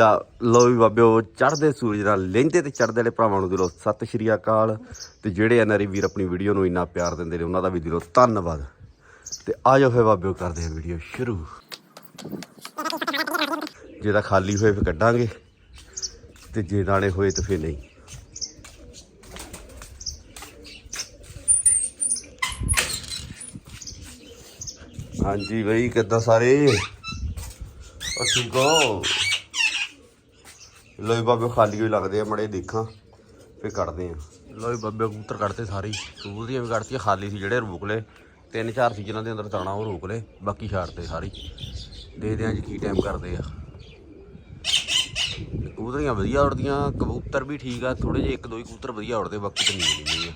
ਤਾਂ ਲੋ ਵੀ ਬਾਬਿਓ, ਚੜ੍ਹਦੇ ਸੂਰਜ ਨਾਲ ਲਹਿੰਦੇ ਤੇ ਚੜ੍ਹਦੇ ਵਾਲੇ ਭਰਾਵਾਂ ਨੂੰ ਦਿਲੋਂ ਸਤਿ ਸ਼੍ਰੀ ਅਕਾਲ। ਤੇ ਜਿਹੜੇ ਐਨਆਰਈ ਵੀਰ ਆਪਣੀ ਵੀਡੀਓ ਨੂੰ ਇੰਨਾ ਪਿਆਰ ਦਿੰਦੇ ਨੇ, ਉਹਨਾਂ ਦਾ ਵੀ ਦਿਲੋਂ ਧੰਨਵਾਦ। ਤੇ ਆ ਜਾਓ ਫੇ ਬਾਬਿਓ, ਕਰਦੇ ਆ ਵੀਡੀਓ ਸ਼ੁਰੂ। ਜੇ ਤਾਂ ਖਾਲੀ ਹੋਏ ਫੇ ਕੱਢਾਂਗੇ, ਤੇ ਜੇ ਦਾਣੇ ਹੋਏ ਤਾਂ ਫੇ ਨਹੀਂ। ਹਾਂਜੀ ਬਈ, ਕਿੱਦਾਂ ਸਾਰੇ? ਅਸੀਂ ਲੋਈ ਬਾਬੇ ਖਾਲੀ ਹੋਈ ਲੱਗਦੇ ਆ, ਮੜੇ ਦੇਖਾਂ ਫੇ ਕੱਢਦੇ ਆ। ਲੋਈ ਬਾਬੇ ਕਬੂਤਰ ਕੱਢਤੇ ਸਾਰੀ ਕਬੂਤਰੀਆਂ ਵੀ ਕੱਢਤੀਆਂ, ਖਾਲੀ ਸੀ ਜਿਹੜੇ ਰੋਕ ਲਏ। ਤਿੰਨ ਚਾਰ ਸੀ ਜਿਹਨਾਂ ਦੇ ਅੰਦਰ ਦਾਣਾ ਉਹ ਰੋਕ ਲਏ, ਬਾਕੀ ਛੱਡਤੇ ਸਾਰੀ। ਦੇਖਦੇ ਆਂ ਜੀ ਕੀ ਟਾਈਮ ਕਰਦੇ ਆ। ਕਬੂਤਰੀਆਂ ਵਧੀਆ ਉੜਦੀਆਂ, ਕਬੂਤਰ ਵੀ ਠੀਕ ਆ ਥੋੜੇ ਜਿਹੇ ਇੱਕ ਦੋ ਹੀ ਕਬੂਤਰ ਵਧੀਆ ਉੜਦੇ, ਬਾਕੀ ਤਾਂ ਨਹੀਂ ਉੜਦੀ ਆ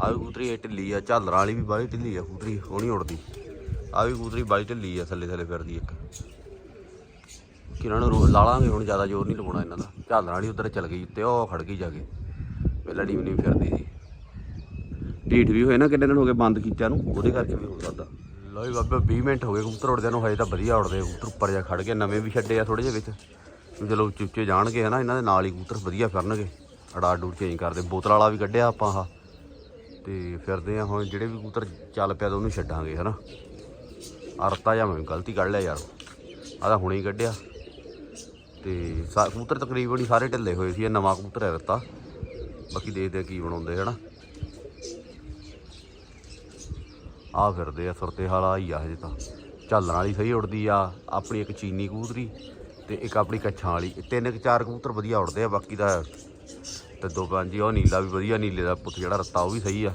ਆ ਵੀ ਕਬੂਤਰੀ ਇਹ ਢਿੱਲੀ ਆ, ਝਾਲਰਾਂ ਵਾਲੀ ਵੀ ਬਾਹਲੀ ਢਿੱਲੀ ਆ ਕਬੂਤਰੀ, ਉਹ ਨਹੀਂ ਉੜਦੀ। ਆ ਵੀ ਕਬੂਤਰੀ ਬਾਹਲੀ ਢਿੱਲੀ ਆ, ਥੱਲੇ ਥੱਲੇ ਫਿਰਦੀ ਇੱਕ। ਕਿ ਇਹਨਾਂ ਨੂੰ ਰੋ- ਲਾ ਲਾਂਗੇ ਹੁਣ ਜ਼ਿਆਦਾ ਜ਼ੋਰ ਨਹੀਂ ਲਗਾਉਣਾ ਇਹਨਾਂ ਦਾ। ਝਾਲਰਾਂ ਵਾਲੀ ਉਧਰ ਚਲ ਗਈ ਤੇ ਉਹ ਖੜ ਗਈ ਜਾ ਕੇ। ਪਹਿਲਾਂ ਵੀ ਨਹੀਂ ਫਿਰਦੀ ਸੀ। ਢੀਠ ਵੀ ਹੋਏ ਨਾ ਕਿੰਨੇ ਦਿਨ ਹੋ ਗਏ ਬੰਦ ਕੀਤਾ ਨੂੰ, ਉਹਦੇ ਕਰਕੇ ਵੀ ਹੋ ਸਕਦਾ। ਲੋ ਵੀ ਬਾਬੇ 20 ਮਿੰਟ ਹੋ ਗਏ, ਕਬੂਤਰ ਉੜਦਿਆਂ ਨੂੰ, ਹਜੇ ਤਾਂ ਵਧੀਆ ਉੜਦੇ ਕਬੂਤਰ ਉੱਪਰ ਜਾ ਖੜ ਗਏ, ਨਵੇਂ ਵੀ ਛੱਡੇ ਆ ਥੋੜੇ ਜਿਹੇ ਵਿੱਚ। ਵੀ ਚਲੋ ਉੱਚੇ ਉੱਚੇ ਜਾਣਗੇ ਹਨਾ, ਇਹਨਾਂ ਦੇ ਨਾਲ ਹੀ ਕਬੂਤਰ ਵਧੀਆ ਫਿਰਨਗੇ। ਅੜਾ ਡੂੜ ਚੇਂਜ ਕਰਦੇ, ਬੋਤਲ ਵਾਲਾ ਵੀ ਕੱਢਿਆ ਆਪਾਂ ਆਹ। ਤੇ ਫਿਰਦੇ ਆ ਹੁਣ, ਜਿਹੜੇ ਵੀ ਕਬੂਤਰ ਚੱਲ ਪਿਆ ਤਾਂ ਉਹਨੂੰ ਛੱਡਾਂਗੇ ਹਨਾ। ਅਰਤਾ ਜਾਂ ਮੈਂ ਗਲਤੀ ਕੱਢ ਲਿਆ ਯਾਰ, ਆਹ ਤਾਂ ਹੁਣੇ ਹੀ ਕੱਢਿਆ। ਤੇ ਸਾ- ਕਬੂਤਰ ਤਕਰੀਬਨ ਹੀ ਸਾਰੇ ਢਿੱਲੇ ਹੋਏ ਸੀ, ਇਹ ਨਵਾਂ ਕਬੂਤਰ ਹੈ ਰੱਤਾ ਬਾਕੀ ਦੇਖਦੇ ਆ ਕੀ ਬਣਾਉਂਦੇ, ਹਨਾ। ਆ ਫਿਰਦੇ ਆ ਸੁਰਤੇ ਵਾਲਾ ਹੀ ਆ ਹਜੇ ਤਾਂ। ਝਾਲਣ ਵਾਲੀ ਸਹੀ ਉੜਦੀ ਆ, ਆਪਣੀ ਇੱਕ ਚੀਨੀ ਕਬੂਤਰੀ ਤੇ ਇੱਕ ਆਪਣੀ ਕੱਛਾਂ ਵਾਲੀ। ਇਹ ਤਿੰਨ ਕੁ ਚਾਰ ਕਬੂਤਰ ਵਧੀਆ ਉੜਦੇ ਆ, ਬਾਕੀ ਦਾ ਤੇ ਦੋ ਪੰਜ ਹੀ ਉਹ ਨੀਲਾ ਵੀ ਵਧੀਆ, ਨੀਲੇ ਦਾ ਪੁੱਤ ਜਿਹੜਾ ਰੱਤਾ, ਉਹ ਵੀ ਸਹੀ ਆ।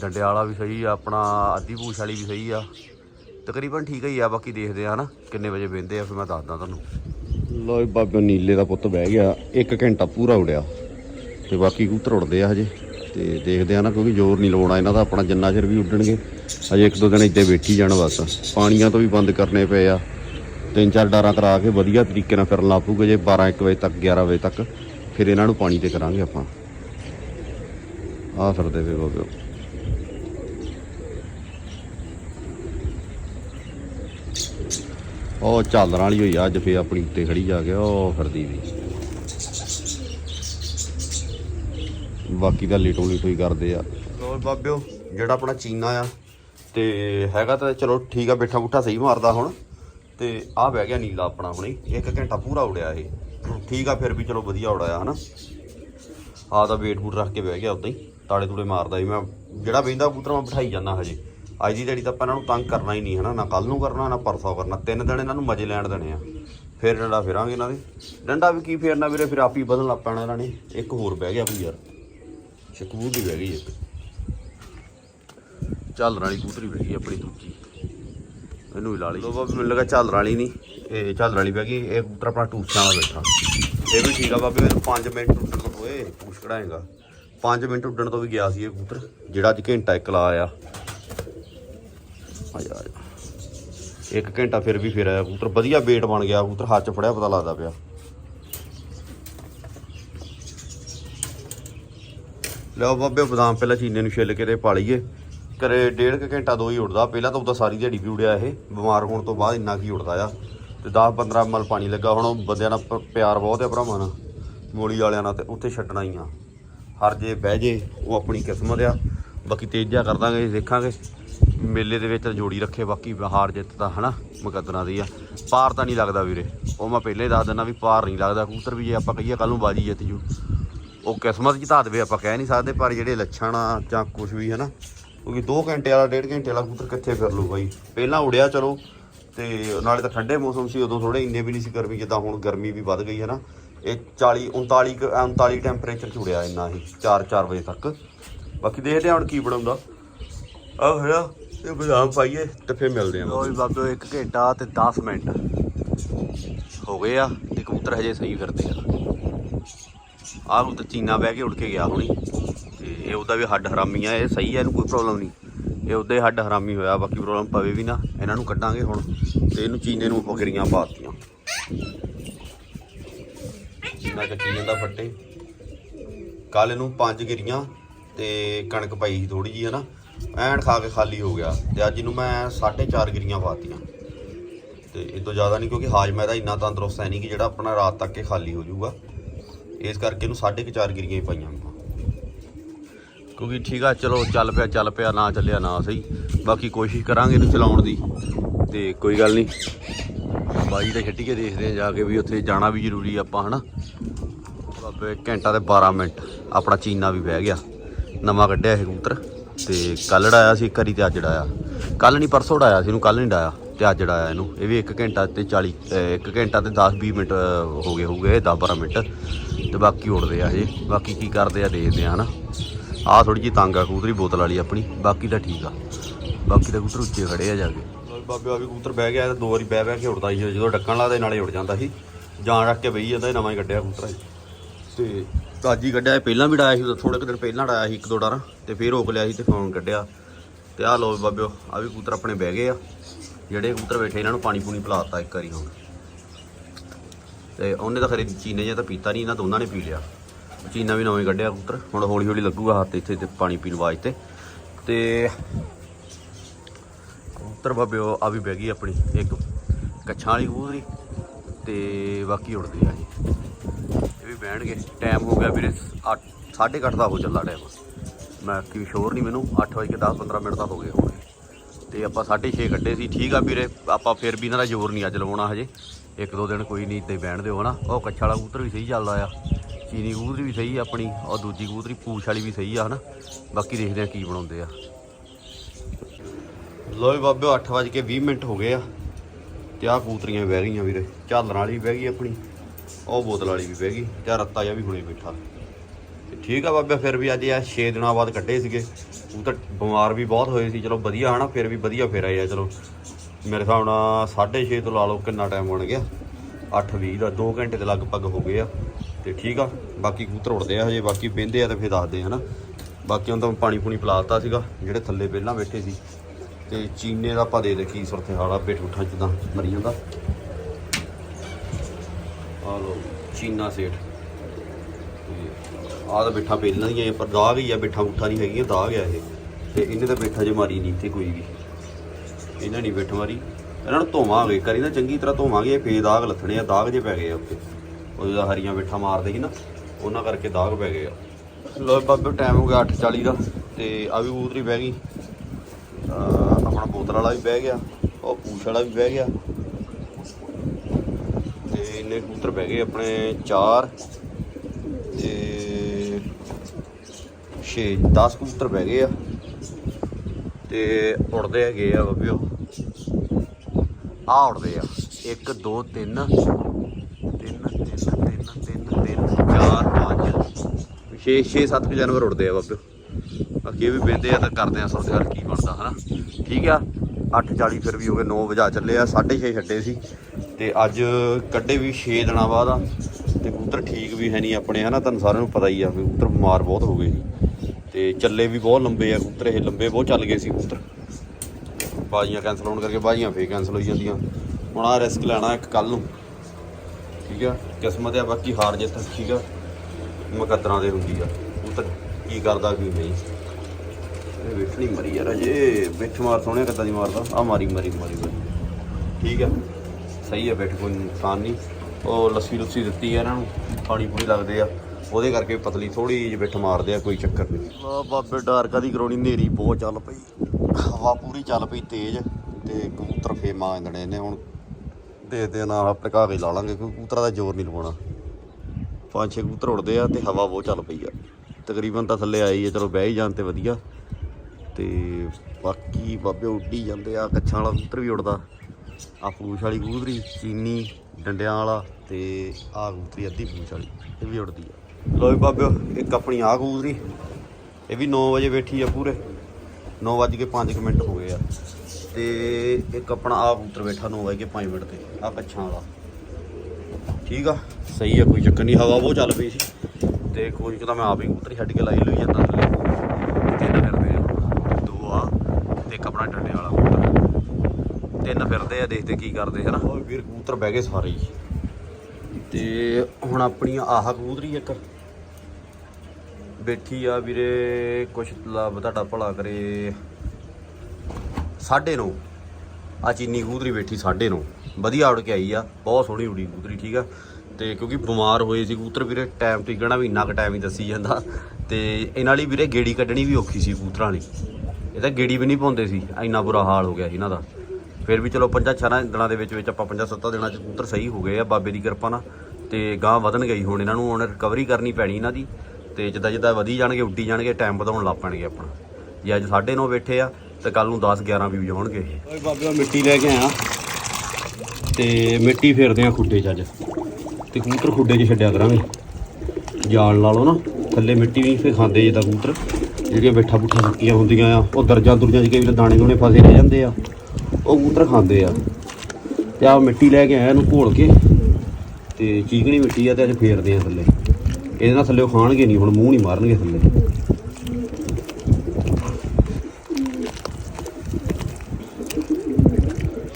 ਡੰਡੇ ਵਾਲਾ ਵੀ ਸਹੀ ਆ, ਆਪਣਾ ਅੱਧੀ ਪੂਛ ਵਾਲੀ ਵੀ ਸਹੀ ਆ। ਤਕਰੀਬਨ ਠੀਕ ਹੀ ਆ, ਬਾਕੀ ਦੇਖਦੇ ਆ, ਹਨਾ, ਕਿੰਨੇ ਵਜੇ ਬਹਿੰਦੇ ਆ, ਫਿਰ ਮੈਂ ਦੱਸਦਾ ਤੁਹਾਨੂੰ। ਲੋ ਬਾਬੇ ਨੀਲੇ ਦਾ ਪੁੱਤ ਬਹਿ ਗਿਆ 1 ਘੰਟਾ ਪੂਰਾ ਉੜਿਆ। ਤੇ ਬਾਕੀ ਕਬੂਤਰ ਉੜਦੇ ਆ ਹਜੇ, ਤੇ ਦੇਖਦੇ ਆ ਨਾ ਕਿਉਂਕਿ ਜ਼ੋਰ ਨਹੀਂ ਲਵਾਉਣਾ ਇਹਨਾਂ ਦਾ, ਆਪਣਾ ਜਿੰਨਾ ਚਿਰ ਵੀ ਉੱਡਣਗੇ। ਹਜੇ ਇੱਕ ਦੋ ਦਿਨ ਇੱਥੇ ਬੈਠੀ ਜਾਣ ਬਸ। ਪਾਣੀਆਂ ਤੋਂ ਵੀ ਬੰਦ ਕਰਨੇ ਪਏ ਆ। ਤਿੰਨ ਚਾਰ ਡਾਰਾਂ ਕਰਾ ਕੇ ਵਧੀਆ ਤਰੀਕੇ ਨਾਲ ਫਿਰਨ ਲੱਗ ਪੂਗੇ ਜੇ 12 1 ਵਜੇ ਤੱਕ 11 ਵਜੇ ਤੱਕ। ਫਿਰ ਇਹਨਾਂ ਨੂੰ ਪਾਣੀ ਤੇ ਕਰਾਂਗੇ ਆਪਾਂ। ਆ ਫਿਰਦੇ ਵੇ ਬਾਬੇ। ਉਹ ਝਾਲਰਾਂ ਵਾਲੀ ਹੋਈ ਆ, ਅੱਜ ਫੇ ਆਪਣੀ ਉੱਤੇ ਖੜੀ ਜਾ ਕੇ ਉਹ ਫਿਰਦੀ ਵੀ। ਬਾਕੀ ਤਾਂ ਲਿਟੋ ਲਿਟੋ ਹੀ ਕਰਦੇ ਆ। ਲੋ ਬਾਬਿਓ, ਜਿਹੜਾ ਆਪਣਾ ਚੀਨਾ ਆ, ਤੇ ਹੈਗਾ ਤਾਂ ਚਲੋ ਠੀਕ ਆ, ਬੈਠਾ ਬੁੱਠਾ ਸਹੀ ਮਾਰਦਾ ਹੁਣ। ਤੇ ਆ ਬਹਿ ਗਿਆ ਨੀਲਾ ਆਪਣਾ ਹੁਣੇ, ਇੱਕ ਘੰਟਾ ਪੂਰਾ ਉੜਿਆ ਇਹ। ਠੀਕ ਆ, ਫਿਰ ਵੀ ਚਲੋ ਵਧੀਆ ਉੜਾਇਆ, ਹਨਾ। ਆ ਤਾਂ ਵੇਟ ਬੂਟ ਰੱਖ ਕੇ ਬਹਿ ਗਿਆ ਉਦਾਂ ਹੀ ਤਾੜੇ ਤੂੜੇ ਮਾਰਦਾ ਸੀ। ਮੈਂ ਜਿਹੜਾ ਬਹਿੰਦਾ ਕਬੂਤਰ, ਮੈਂ ਬਿਠਾਈ ਜਾਂਦਾ ਹਜੇ। ਅੱਜ ਦੀ ਦਿਹਾੜੀ ਤਾਂ ਆਪਾਂ ਇਹਨਾਂ ਨੂੰ ਤੰਗ ਕਰਨਾ ਹੀ ਨਹੀਂ ਹਨਾ ਨਾ ਕੱਲ ਨੂੰ ਕਰਨਾ ਨਾ ਪਰਸੋਂ ਕਰਨਾ। ਤਿੰਨ ਦਿਨ ਇਹਨਾਂ ਨੂੰ ਮਜ਼ੇ ਲੈਣ ਦੇਣੇ ਆ। ਫਿਰ ਡੰਡਾ ਫੇਰਾਂਗੇ ਇਹਨਾਂ ਦੇ। ਡੰਡਾ ਵੀ ਕੀ ਫੇਰਨਾ ਵੀਰੇ ਫਿਰ ਆਪ ਹੀ ਬਦਲਣ ਲੱਗ ਪੈਣਾ ਇਹਨਾਂ ਨੇ। ਇੱਕ ਹੋਰ ਬਹਿ ਗਿਆ ਵੀ ਯਾਰ। ਸ਼ਕਬੂਰ ਦੀ ਬਹਿ ਗਈ ਇੱਕ। ਝਾਲਣ ਵਾਲੀ ਕਬੂਤਰੀ ਬਹਿ ਗਈ ਆਪਣੀ ਦੂਜੀ। ਇਹਨੂੰ ਲਾ ਲਈ। ਲੋ ਬਾਬੇ ਮੈਨੂੰ ਲੱਗਾ ਝਾਲਣ ਵਾਲੀ ਨਹੀਂ। ਇਹ ਝਾਲਣ ਵਾਲੀ ਬਹਿ ਗਈ। ਇਹ ਕਬੂਤਰ ਆਪਣਾ ਟੂਸਾਂ ਵਾਲਾ ਬੈਠਾ। ਇਹ ਵੀ ਠੀਕ ਆ ਬਾਬੇ ਇਹਨੂੰ 5 ਮਿੰਟ ਉੱਡਣ ਤੋਂ ਹੋਏ ਪੂਛ ਕਢਾਏਗਾ 5 ਮਿੰਟ ਉੱਡਣ ਤੋਂ ਵੀ ਗਿਆ ਸੀ ਇਹ ਕਬੂਤਰ ਜਿਹੜਾ ਅੱਜ ਘੰਟਾ ਇੱਕ ਲਾ ਆਇਆ। ਆ ਜਾ ਆ ਜਾ ਇੱਕ ਘੰਟਾ ਫਿਰ ਵੀ ਫਿਰ ਆਇਆ ਕਬੂਤਰ। ਵਧੀਆ ਵੇਟ ਬਣ ਗਿਆ, ਕਬੂਤਰ ਹੱਥ 'ਚ ਫੜਿਆ, ਪਤਾ ਲੱਗਦਾ ਪਿਆ। ਲਓ ਬਾਬੇ, ਬਦਾਮ ਪਹਿਲਾਂ ਚੀਨੇ ਨੂੰ ਛਿੱਲ ਕੇ ਤੇ ਪਾ ਲਈਏ ਕਰੇ ਡੇਢ ਕੁ ਘੰਟਾ ਦੋ ਹੀ ਉੜਦਾ ਪਹਿਲਾਂ ਤਾਂ ਉਹਦਾ ਸਾਰੀ ਦਿਹਾੜੀ ਵੀ ਉੜਿਆ ਇਹ। ਬਿਮਾਰ ਹੋਣ ਤੋਂ ਬਾਅਦ ਇੰਨਾ ਕੀ ਉੜਦਾ ਆ। ਤੇ 10 15 ਮਲ ਪਾਣੀ ਲੱਗਾ। ਹੁਣ ਉਹ ਬੰਦਿਆਂ ਨਾਲ ਪਿਆਰ ਬਹੁਤ ਆ ਭਰਾਵਾਂ ਨਾਲ। ਮੋਲੀ ਵਾਲਿਆਂ ਨਾਲ ਤੇ ਉੱਥੇ ਛੱਡਣਾ ਹੀ ਆ। ਹਰ ਜੇ ਬਹਿ ਜੇ, ਉਹ ਆਪਣੀ ਕਿਸਮਤ ਆ। ਬਾਕੀ ਤੇਜ਼ਿਆ ਕਰ ਦਾਂਗੇ, ਦੇਖਾਂਗੇ। ਮੇਲੇ ਦੇ ਵਿੱਚ ਜੋੜੀ ਰੱਖੇ, ਬਾਕੀ ਹਾਰ ਜਿੱਤ ਤਾਂ ਹਨਾ, ਮੁਕੱਦਰਾਂ ਦੀ ਆ। ਪਾਰ ਤਾਂ ਨਹੀਂ ਲੱਗਦਾ ਵੀਰੇ। ਉਹ ਮੈਂ ਪਹਿਲੇ ਹੀ ਦੱਸ ਦਿੰਦਾ ਵੀ ਪਾਰ ਨਹੀਂ ਲੱਗਦਾ ਕਬੂਤਰ ਵੀ, ਜੇ ਆਪਾਂ ਕਹੀਏ ਕੱਲ ਨੂੰ ਬਾਜੀ ਜਿੱਤ ਜੂ। ਉਹ ਕਿਸਮਤ ਚ ਧਾ ਦੇਵੇ ਆਪਾਂ ਕਹਿ ਨਹੀਂ ਸਕਦੇ, ਪਰ ਜਿਹੜੇ ਲੱਛਣ ਆ ਜਾਂ ਕੁਝ ਵੀ ਹੈ ਨਾ ਕਿਉਂਕਿ 2 ਘੰਟੇ ਵਾਲਾ 1.5 ਘੰਟੇ ਵਾਲਾ ਕਬੂਤਰ ਕਿੱਥੇ ਫਿਰ ਲੂ ਬਾਈ? ਪਹਿਲਾਂ ਉੜਿਆ ਚਲੋ, ਤੇ ਨਾਲੇ ਤਾਂ ਠੰਡੇ ਮੌਸਮ ਸੀ, ਉਦੋਂ ਥੋੜੇ ਇੰਨੇ ਵੀ ਨਹੀਂ ਸੀ ਗਰਮੀ, ਜਿੱਦਾਂ ਹੁਣ ਗਰਮੀ ਵੀ ਵੱਧ ਗਈ ਹੈ ਨਾ ਇਹ 40 39 ਕੁ- 39 ਟੈਂਪਰੇਚਰ ਚ ਉੜਿਆ ਇੰਨਾ ਹੀ 4-4 ਵਜੇ ਤੱਕ। ਬਾਕੀ ਦੇਖਦੇ ਹਾਂ ਹੁਣ ਕੀ ਬਣਾਉਂਦਾ। ਆ ਹੋਇਆ। ਇਹ ਬਦਾਮ ਪਾਈਏ ਤੇ ਫਿਰ ਮਿਲਦੇ ਆਂ। ਲੋ ਬਾਬੇ 1 ਘੰਟਾ ਤੇ 10 ਮਿੰਟ। ਹੋ ਗਏ ਆ ਤੇ ਕਬੂਤਰ ਹਜੇ ਸਹੀ ਫਿਰਦੇ ਆ। ਆਹ ਹੁਣ ਤਾਂ ਚੀਨਾ ਬਹਿ ਕੇ ਉੱਡ ਕੇ ਗਿਆ ਹੁਣੀ। ਤੇ ਇਹ ਉਹਦਾ ਵੀ ਹੱਡ ਹਰਾਮੀ ਆ, ਇਹ ਸਹੀ ਆ, ਇਹਨੂੰ ਕੋਈ ਪ੍ਰੋਬਲਮ ਨਹੀਂ। ਇਹ ਉਹਦੇ ਹੱਡ ਹਰਾਮੀ ਹੋਇਆ, ਬਾਕੀ ਪ੍ਰੋਬਲਮ ਪਵੇ ਵੀ ਨਾ, ਇਹਨਾਂ ਨੂੰ ਕੱਢਾਂਗੇ ਹੁਣ ਤੇ ਇਹਨੂੰ ਚੀਨੇ ਨੂੰ ਆਪਾਂ ਗਿਰੀਆਂ ਪਾਤੀਆਂ ਚੀਨਾ ਚੱਕੀ ਜਾਂਦਾ ਫੱਟੇ। ਕੱਲ ਇਹਨੂੰ ਪੰਜ ਗਿਰੀਆਂ ਤੇ ਕਣਕ ਪਾਈ ਸੀ ਥੋੜੀ ਜੀ ਹਨਾ ਐਨ ਖਾ ਕੇ ਖਾਲੀ ਹੋ ਗਿਆ ਤੇ ਅੱਜ ਇਹਨੂੰ ਮੈਂ 4.5 ਗਿਰੀਆਂ ਪਾਤੀਆਂ ਤੇ ਇਹ ਤੋਂ ਜ਼ਿਆਦਾ ਨਹੀਂ ਕਿਉਂਕਿ ਹਾਜਮਾ ਇਹਦਾ ਇੰਨਾ ਤੰਦਰੁਸਤ ਹੈ ਨਹੀਂ ਕਿ ਜਿਹੜਾ ਆਪਣਾ ਰਾਤ ਤੱਕ ਇਹ ਖਾਲੀ ਹੋ ਜਾਊਗਾ। ਇਸ ਕਰਕੇ ਇਹਨੂੰ 4.5 ਗਿਰੀਆਂ ਹੀ ਪਾਈਆਂ ਆਪਾਂ ਕਿਉਂਕਿ ਠੀਕ ਆ, ਚਲੋ ਚੱਲ ਪਿਆ ਚੱਲ ਪਿਆ, ਨਾ ਚੱਲਿਆ, ਨਾ ਸਹੀ। ਬਾਕੀ ਕੋਸ਼ਿਸ਼ ਕਰਾਂਗੇ ਇਹਨੂੰ ਚਲਾਉਣ ਦੀ। ਤੇ ਕੋਈ ਗੱਲ ਨਹੀਂ। ਬਾਈ ਤੇ ਛੱਡੀ ਕੇ ਦੇਖਦੇ ਆ ਜਾ ਕੇ ਵੀ ਉੱਥੇ ਜਾਣਾ ਵੀ ਜ਼ਰੂਰੀ ਆ ਆਪਾਂ, ਹਨਾ? ਬਾਬੇ, ਘੰਟਾ ਤੇ 12 ਮਿੰਟ। ਆਪਣਾ ਚੀਨਾ ਵੀ ਬਹਿ ਗਿਆ। ਨਵਾਂ ਕੱਢਿਆ ਇਹ ਕਬੂਤਰ। ਤੇ ਕੱਲ੍ਹ ਡਾਇਆ ਸੀ ਇੱਕ ਵਾਰੀ ਤੇ ਅੱਜ ਡਾਇਆ ਕੱਲ ਨਹੀਂ ਪਰਸੋਂ ਡਾਇਆ ਸੀ ਇਹਨੂੰ ਕੱਲ ਨਹੀਂ ਡਾਇਆ ਤੇ ਅੱਜ ਡਾਇਆ ਇਹਨੂੰ। ਇਹ ਵੀ 1 ਘੰਟਾ ਤੇ 40 1 ਘੰਟਾ ਤੇ 10 20 ਮਿੰਟ ਅਹ, ਹੋ ਗਏ ਹੋਊਗੇ 10 12 ਮਿੰਟ। ਤੇ ਬਾਕੀ ਉੜਦੇ ਆ ਹਜੇ ਬਾਕੀ ਕੀ ਕਰਦੇ ਆ ਦੇਖਦੇ ਆ ਹਨਾ। ਆ ਥੋੜੀ ਜਿਹੀ ਤੰਗ ਆ ਕੂਤਰੀ ਬੋਤਲ ਵਾਲੀ ਆਪਣੀ। ਬਾਕੀ ਤਾਂ ਠੀਕ ਆ। ਬਾਕੀ ਤਾਂ ਕੂਤਰ ਉੱਚੇ ਖੜੇ ਆ ਜਾ ਕੇ। ਬਾਬੇ ਆ ਵੀ ਬਹਿ ਗਿਆ ਦੋ ਵਾਰੀ ਬਹਿ ਬਹਿ ਕੇ ਉੜਦਾ ਸੀ। ਜਦੋਂ ਡੱਕਣ ਲਾਦੇ ਨਾਲੇ ਉੜ ਜਾਂਦਾ ਸੀ। ਜਾਣ ਰੱਖ ਕੇ ਬਈ ਜਾਂਦਾ ਇਹ ਨਵਾਂ ਹੀ ਕੱਢਿਆ ਕਬੂਤਰ ਇਹ। ਤੇ ਤਾਜੀ ਕੱਢਿਆ ਇਹ ਪਹਿਲਾਂ ਵੀ ਡਾਇਆ ਸੀ ਥੋੜੇ ਕੁ ਦਿਨ ਪਹਿਲਾਂ ਡਾਇਆ ਸੀ, ਇੱਕ ਦੋ ਡਾਰਾਂ, ਤੇ ਫੇਰ ਰੋਕ ਲਿਆ ਸੀ ਤੇ ਫੋਨ ਕੱਢਿਆ। ਤੇ ਆਹ ਲੋ ਬਾਬਿਓ ਆ ਵੀ ਕੂਤਰ ਆਪਣੇ ਬਹਿ ਗਏ ਆ। ਜਿਹੜੇ ਕੂਤਰ ਬੈਠੇ, ਇਹਨਾਂ ਨੂੰ ਪਾਣੀ ਪੂਣੀ ਪਿਲਾਤਾ ਇੱਕ ਵਾਰੀ ਹੁਣ। ਤੇ ਉਹਨੇ ਤਾਂ ਖਰੇ ਚੀਨੇ ਜਿਹਾ ਤਾਂ ਪੀਤਾ ਨਹੀਂ, ਇਹਨਾਂ ਦੋਨਾਂ ਨੇ ਪੀ ਲਿਆ। ਚੀਨਾ ਵੀ ਨਵੇਂ ਕੱਢਿਆ ਕੂਤਰ ਹੁਣ ਹੌਲੀ ਹੌਲੀ ਲੱਗੂਗਾ ਹੱਥ ਇੱਥੇ ਤੇ ਪਾਣੀ ਪੀਣ ਵਾਸਤੇ। ਤੇ ਕਬੂਤਰ ਬਾਬਿਓ ਆ ਵੀ ਬਹਿ ਗਈ ਆਪਣੀ, ਇੱਕ ਕੱਛਾਂ ਵਾਲੀ ਕਬੂਤਰੀ, ਤੇ ਬਾਕੀ ਉੜਦੇ ਆ ਬਹਿਣਗੇ। ਟਾਈਮ ਹੋ ਗਿਆ ਵੀਰੇ 8 8:30 ਦਾ ਹੋ ਚੱਲਾ ਟਾਈਮ ਮੈਂ ਕੀ ਸ਼ੋਰ ਨਹੀਂ ਮੈਨੂੰ 8 ਵਜੇ ਕੇ 10 15 ਮਿੰਟ ਦਾ ਹੋ ਗਏ ਹੋਣੇ ਤੇ ਆਪਾਂ 6:30 ਕੱਢੇ ਸੀ, ਠੀਕ ਆ ਵੀਰੇ, ਆਪਾਂ ਫਿਰ ਵੀ ਇਹਨਾਂ ਦਾ ਜ਼ੋਰ ਨਹੀਂ ਅੱਜ ਲਵਾਉਣਾ ਹਜੇ। ਇੱਕ ਦੋ ਦਿਨ ਕੋਈ ਨਹੀਂ ਇੱਦਾਂ ਹੀ ਬਹਿਣ ਦਿਓ ਹਨਾ। ਉਹ ਕੱਛਾ ਵਾਲਾ ਕਬੂਤਰ ਵੀ ਸਹੀ ਚੱਲਦਾ ਆ। ਚੀਨੀ ਕਬੂਤਰੀ ਵੀ ਸਹੀ ਆ ਆਪਣੀ ਔਰ ਦੂਜੀ ਕਬੂਤਰੀ, ਪੂਛ ਵਾਲੀ ਵੀ ਸਹੀ ਆ ਹਨਾ। ਬਾਕੀ ਦੇਖਦੇ ਆ ਕੀ ਬਣਾਉਂਦੇ ਆ। ਲੋ ਬਾਬੇ 8 ਵਜੇ ਕੇ 20 ਮਿੰਟ ਹੋ ਗਏ ਆ। ਤੇ ਆਹ ਕਬੂਤਰੀਆਂ ਬਹਿ ਗਈਆਂ ਵੀਰੇ ਝਾਲਣ ਵਾਲੀ ਵੀ ਬਹਿ ਗਈ ਆਪਣੀ। ਉਹ ਬੋਤਲ ਵਾਲੀ ਵੀ ਪੈ ਗਈ ਤੇ ਰੱਤਾ ਜਿਹਾ ਵੀ ਹੁਣੇ ਬੈਠਾ। ਤੇ ਠੀਕ ਆ ਬਾਬਾ, ਫਿਰ ਵੀ ਅੱਜ ਆ 6 ਦਿਨਾਂ ਬਾਅਦ ਕੱਢੇ ਸੀਗੇ। ਉਹ ਤਾਂ ਬਿਮਾਰ ਵੀ ਬਹੁਤ ਹੋਏ ਸੀ, ਚਲੋ ਵਧੀਆ ਹਨਾ, ਫਿਰ ਵੀ ਵਧੀਆ ਫਿਰ ਆਏ ਆ, ਚਲੋ। ਮੇਰੇ ਹਿਸਾਬ ਨਾਲ 6:30 ਤੋਂ ਲਾ ਲਓ ਕਿੰਨਾ ਟਾਈਮ ਬਣ ਗਿਆ। 8:20 ਦਾ 2 ਘੰਟੇ ਦੇ ਲਗਭਗ ਹੋ ਗਏ ਆ। ਤੇ ਠੀਕ ਆ, ਬਾਕੀ ਕਬੂਤਰ ਉੜਦੇ ਆ ਹਜੇ, ਬਾਕੀ ਪੈਂਦੇ ਆ ਤਾਂ ਫਿਰ ਦੱਸਦੇ ਆ ਹਨਾ। ਬਾਕੀ ਹੁਣ ਤਾਂ ਪਾਣੀ ਪੂਣੀ ਪਿਲਾਤਾ ਸੀਗਾ, ਜਿਹੜੇ ਥੱਲੇ ਪਹਿਲਾਂ ਬੈਠੇ ਸੀ। ਤੇ ਚੀਨੇ ਦਾ ਆਪਾਂ ਦੇ ਦੇ ਕੀ ਸੁਰਤ ਹਾਲਾ ਬੇਟ ਉਠਾਂ ਜਿੱਦਾਂ ਮਰੀ ਜਾਂਦਾ। ਆ ਲੋ ਚੀਨਾ ਸੇਠ। ਆਹ ਤਾਂ ਬੈਠਾ ਪਹਿਲਾਂ ਹੀ ਆ ਪਰ ਦਾਗ ਹੀ ਆ ਬੈਠਾ ਉੱਠਾ ਨਹੀਂ ਹੈਗੀ ਦਾਗ ਆ ਇਹ। ਤੇ ਇਹਨੇ ਤਾਂ ਬੈਠਾ ਜੇ ਮਾਰੀ ਨਹੀਂ ਇੱਥੇ ਕੋਈ ਵੀ। ਇਹਨਾਂ ਨਹੀਂ ਬਿੱਠ ਮਾਰੀ। ਇਹਨਾਂ ਨੂੰ ਧੋਵਾਂਗੇ ਕਰੀ ਨਾ ਚੰਗੀ ਤਰ੍ਹਾਂ ਧੋਵਾਂਗੇ ਫੇ ਦਾਗ ਲੱਥਣੇ ਆ, ਦਾਗ ਜੇ ਪੈ ਗਏ ਆ ਉੱਤੇ ਉਹ ਹਰੀਆਂ ਬਿੱਠਾ ਮਾਰਦੇ ਸੀ ਨਾ, ਉਹਨਾਂ ਕਰਕੇ ਦਾਗ ਪੈ ਗਏ ਆ। ਲੋ ਬਾਬੇ ਟਾਈਮ ਹੋ ਗਿਆ 8:40 ਦਾ, ਤੇ ਆ ਵੀ ਕਬੂਤਰੀ ਬਹਿ ਗਈ। ਆਪਣਾ ਬੋਤਲ ਵਾਲਾ ਵੀ ਬਹਿ ਗਿਆ, ਉਹ ਪੂਛ ਵਾਲਾ ਵੀ ਬਹਿ ਗਿਆ। ਤੇ ਇੰਨੇ ਕਬੂਤਰ ਬਹਿ ਗਏ ਆਪਣੇ 4 ਤੇ 6 10 ਕਬੂਤਰ ਬਹਿ ਗਏ ਆ। ਤੇ ਉੜਦੇ ਹੈਗੇ ਆ ਬੱਬਿਓ। ਆ ਉੜਦੇ ਆ। 1 2 3 3 3 3 3 3 4 5 6 6 7 ਜਾਨਵਰ ਉੜਦੇ ਆ ਬੱਬਿਓ। ਬਾਕੀ ਇਹ ਵੀ ਬਹਿੰਦੇ ਆ ਤਾਂ ਕਰਦੇ ਆ ਸੌਦੇ ਹਾਲ ਕੀ ਬਣਦਾ, ਹਨਾ। ਠੀਕ ਆ? 8:40 ਫਿਰ ਵੀ ਹੋ ਗਏ 9 ਵਜਾ ਚੱਲੇ ਆ 6:30 ਛੱਡੇ ਸੀ। ਤੇ ਅੱਜ ਕੱਢੇ ਵੀ 6 ਦਿਨਾਂ ਬਾਅਦ ਆ, ਤੇ ਕਬੂਤਰ ਠੀਕ ਵੀ ਹੈ ਨਹੀਂ ਆਪਣੇ, ਹਨਾ? ਤੁਹਾਨੂੰ ਸਾਰਿਆਂ ਨੂੰ ਪਤਾ ਹੀ ਆ ਵੀ ਕਬੂਤਰ ਬਿਮਾਰ ਬਹੁਤ ਹੋ ਗਏ ਸੀ। ਤੇ ਚੱਲੇ ਵੀ ਬਹੁਤ ਲੰਬੇ ਆ ਕਬੂਤਰ, ਇਹ ਲੰਬੇ ਬਹੁਤ ਚੱਲ ਗਏ ਸੀ ਕਬੂਤਰ। ਬਾਜ਼ੀਆਂ ਕੈਨਸਲ ਹੋਣ ਕਰਕੇ ਬਾਜ਼ੀਆਂ ਫੇਰ ਕੈਨਸਲ ਹੋਈ ਜਾਂਦੀਆਂ। ਹੁਣ ਆ ਰਿਸਕ ਲੈਣਾ ਇੱਕ ਕੱਲ ਨੂੰ, ਠੀਕ ਆ? ਕਿਸਮਤ ਆ, ਬਾਕੀ ਹਾਰ ਜਿੱਤ, ਠੀਕ ਆ? ਮੁਕੱਦਰਾਂ ਦੇ ਹੁੰਦੀ ਆ। ਕਬੂਤਰ ਕੀ ਕਰਦਾ, ਕੀ ਨਹੀਂ। ਇਹ ਵੇਖਣੀ ਮਰੀ ਯਾਰ, ਅਜੇ ਵਿੱਚ ਮਾਰ ਸੋਹਣਿਆ ਕਿੱਦਾਂ ਦੀ ਮਾਰਦਾ? ਆ ਮਾਰੀ ਮਾਰੀ ਮਾਰੀ, ਮਰੀ। ਠੀਕ ਆ? ਸਹੀ ਆ, ਬੈਠ ਕੋਈ ਨੁਕਸਾਨ ਨਹੀਂ। ਉਹ ਲੱਸੀ ਲੁੱਸੀ ਦਿੱਤੀ ਆ ਇਹਨਾਂ ਨੂੰ ਪਾਣੀ ਪੂਰੀ ਲੱਗਦੇ ਆ। ਉਹਦੇ ਕਰਕੇ ਪਤਲੀ ਥੋੜੀ ਜਿਹੀ ਬਿੱਠ ਮਾਰਦੇ ਆ, ਕੋਈ ਚੱਕਰ ਨਹੀਂ। ਆ ਬਾਬੇ ਡਾਰਕਾ ਦੀ ਕਰੋਣੀ ਨੇਰੀ ਬਹੁਤ ਚੱਲ ਪਈ। ਹਵਾ ਪੂਰੀ ਚੱਲ ਪਈ ਤੇਜ਼, ਤੇ ਕਬੂਤਰ ਫੇ ਮਾਂ ਜਾਂਦੇ ਨੇ ਹੁਣ। ਦੇਖਦੇ ਆ, ਨਾ ਟਕਾ ਕੇ ਲਾ ਲਾਂਗੇ, ਕਿਉਂਕਿ ਕਬੂਤਰਾਂ ਦਾ ਜ਼ੋਰ ਨਹੀਂ ਲਵਾਉਣਾ। ਪੰਜ ਛੇ ਕਬੂਤਰ ਉੜਦੇ ਆ, ਤੇ ਹਵਾ ਬਹੁਤ ਚੱਲ ਪਈ ਆ। ਤਕਰੀਬਨ ਤਾਂ ਥੱਲੇ ਆਈ ਆ, ਚਲੋ ਬਹਿ ਹੀ ਜਾਣ ਤੇ ਵਧੀਆ। ਤੇ ਬਾਕੀ ਬਾਬੇ ਉੱਡੀ ਜਾਂਦੇ ਆ, ਕੱਛਾਂ ਵਾਲਾ ਕਬੂਤਰ ਵੀ ਉੜਦਾ ਆ ਪੂਛ ਵਾਲੀ ਕਬੂਤਰੀ, ਚੀਨੀ, ਡੰਡਿਆਂ ਵਾਲਾ ਤੇ ਆ ਕਬੂਤਰੀ ਅੱਧੀ ਪੂਛ ਵਾਲੀ, ਇਹ ਵੀ ਉੜਦੀ ਆ। ਲੋ ਵੀ ਬਾਬਿਓ, ਇੱਕ ਆਪਣੀ ਆ ਕਬੂਤਰੀ, ਇਹ ਵੀ 9 ਵਜੇ ਬੈਠੀ ਆ ਪੂਰੇ। 9 ਵਜ ਕੇ 5 ਮਿੰਟ ਹੋ ਗਏ ਆ। ਤੇ ਇੱਕ ਆਪਣਾ ਆ ਕਬੂਤਰ ਬੈਠਾ 9 ਵਜ ਕੇ 5 ਮਿੰਟ ਤੇ, ਆ ਕੱਛਾਂ ਵਾਲਾ। ਠੀਕ ਆ? ਸਹੀ ਆ, ਕੋਈ ਚੱਕਰ ਨਹੀਂ, ਹਵਾ ਬਹੁਤ ਚੱਲ ਪਈ ਸੀ। ਤੇ ਕੋਈ ਤਾਂ ਮੈਂ ਆਪ ਹੀ ਕਬੂਤਰੀ ਛੱਡ ਕੇ ਲਾਈ ਲਈ ਜਾਂਦਾ ਥੱਲੇ ਤਿੰਨ ਫਿਰਦੇ ਆ ਦੋ ਆ, ਤੇ ਇੱਕ ਆਪਣਾ ਡੰਡੇ ਵਾਲਾ। ਤਿੰਨ ਫਿਰਦੇ ਆ, ਦੇਖਦੇ ਕੀ ਕਰਦੇ, ਹਨਾ? ਉਹ ਵੀਰ, ਕਬੂਤਰ ਬਹਿ ਗਏ ਸਾਰੇ ਹੀ। ਤੇ ਹੁਣ ਆਪਣੀ ਆਹ ਕਬੂਤਰੀ ਇੱਕ। ਬੈਠੀ ਆ ਵੀਰੇ, ਕੁਛ ਲੱਭ ਤੁਹਾਡਾ ਭਲਾ ਕਰੇ। ਸਾਢੇ ਨੌ। ਆ ਚੀਨੀ ਕਬੂਤਰੀ ਬੈਠੀ ਸਾਢੇ ਨੌ। ਵਧੀਆ ਉੜ ਕੇ ਆਈ ਆ, ਬਹੁਤ ਸੋਹਣੀ ਉੜੀ ਕਬੂਤਰੀ, ਠੀਕ ਆ? ਤੇ ਕਿਉਂਕਿ ਬਿਮਾਰ ਹੋਏ ਸੀ ਕਬੂਤਰ ਵੀਰੇ ਟਾਈਮ ਕਹਿਣਾ ਵੀ ਇੰਨਾ ਕੁ ਟਾਈਮ ਹੀ ਦੱਸੀ ਜਾਂਦਾ। ਤੇ ਇਹਨਾਂ ਲਈ ਵੀਰੇ ਗੇੜੀ ਕੱਢਣੀ ਵੀ ਔਖੀ ਸੀ ਕਬੂਤਰਾਂ ਲਈ। ਇਹ ਤਾਂ ਗੇੜੀ ਵੀ ਨਹੀਂ ਪਾਉਂਦੇ ਸੀ, ਇੰਨਾ ਬੁਰਾ ਹਾਲ ਹੋ ਗਿਆ ਸੀ ਇਹਨਾਂ ਦਾ। ਫਿਰ ਵੀ ਚਲੋ ਪੰਜਾਂ ਛਾਰਾਂ ਦਿਨਾਂ ਦੇ ਵਿੱਚ ਵਿੱਚ ਆਪਾਂ ਪੰਜਾਂ ਸੱਤਾਂ ਦਿਨਾਂ ਚ ਕਬੂਤਰ ਸਹੀ ਹੋ ਗਏ ਆ, ਬਾਬੇ ਦੀ ਕਿਰਪਾ ਨਾਲ। ਤੇ ਗਾਂ ਵਧਣ ਗਈ ਹੁਣ, ਇਹਨਾਂ ਨੂੰ ਹੁਣ ਰਿਕਵਰੀ ਕਰਨੀ ਪੈਣੀ ਇਹਨਾਂ ਦੀ। ਤੇ ਜਿੱਦਾਂ ਜਿੱਦਾਂ ਵਧੀ ਜਾਣਗੇ, ਉੱਡੀ ਜਾਣਗੇ ਟਾਈਮ ਵਧਾਉਣ ਲੱਗ ਪੈਣਗੇ ਆਪਣਾ। ਜੇ ਅੱਜ 9:30 ਬੈਠੇ ਆ, ਤੇ ਕੱਲ ਨੂੰ 10 11 ਵੀ ਜਾਣਗੇ ਓਏ ਬਾਬੇ ਉਹ ਮਿੱਟੀ ਲੈ ਕੇ ਆਇਆ। ਤੇ ਮਿੱਟੀ ਫੇਰਦੇ ਆ ਖੁੱਡੇ 'ਚ ਅੱਜ। ਤੇ ਕਬੂਤਰ ਖੁੱਡੇ 'ਚ ਛੱਡਿਆ ਕਰਾਂਗੇ। ਜਾਲ ਲਾ ਲਓ ਨਾ, ਥੱਲੇ ਮਿੱਟੀ ਵੀ ਫੇ ਖਾਂਦੇ ਜਿੱਦਾਂ ਕਬੂਤਰ। ਜਿਹੜੀਆਂ ਬੈਠਾ ਬੁੱਠਾ ਸੁੱਕੀਆਂ ਹੁੰਦੀਆਂ ਆ, ਉਹ ਦਰਜਾਂ ਦੁਰਜਾਂ 'ਚ ਕਈ ਵੇਲੇ ਦਾਣੇ ਦੂਣੇ ਫਸੇ ਰਹਿ ਜਾਂਦੇ ਆ। ਉਹ ਕਬੂਤਰ ਖਾਂਦੇ ਆ। ਤੇ ਆ ਮਿੱਟੀ ਲੈ ਕੇ ਆਇਆ ਇਹਨੂੰ ਘੋਲ ਕੇ। ਤੇ ਚੀਕਣੀ ਮਿੱਟੀ ਆ ਤੇ ਅੱਜ ਫੇਰਦੇ ਆ ਥੱਲੇ। ਇਹਦੇ ਨਾਲ ਥੱਲੇ ਉਹ ਖਾਣਗੇ ਨਹੀਂ, ਹੁਣ ਮੂੰਹ ਨਹੀਂ ਮਾਰਨਗੇ ਥੱਲੇ।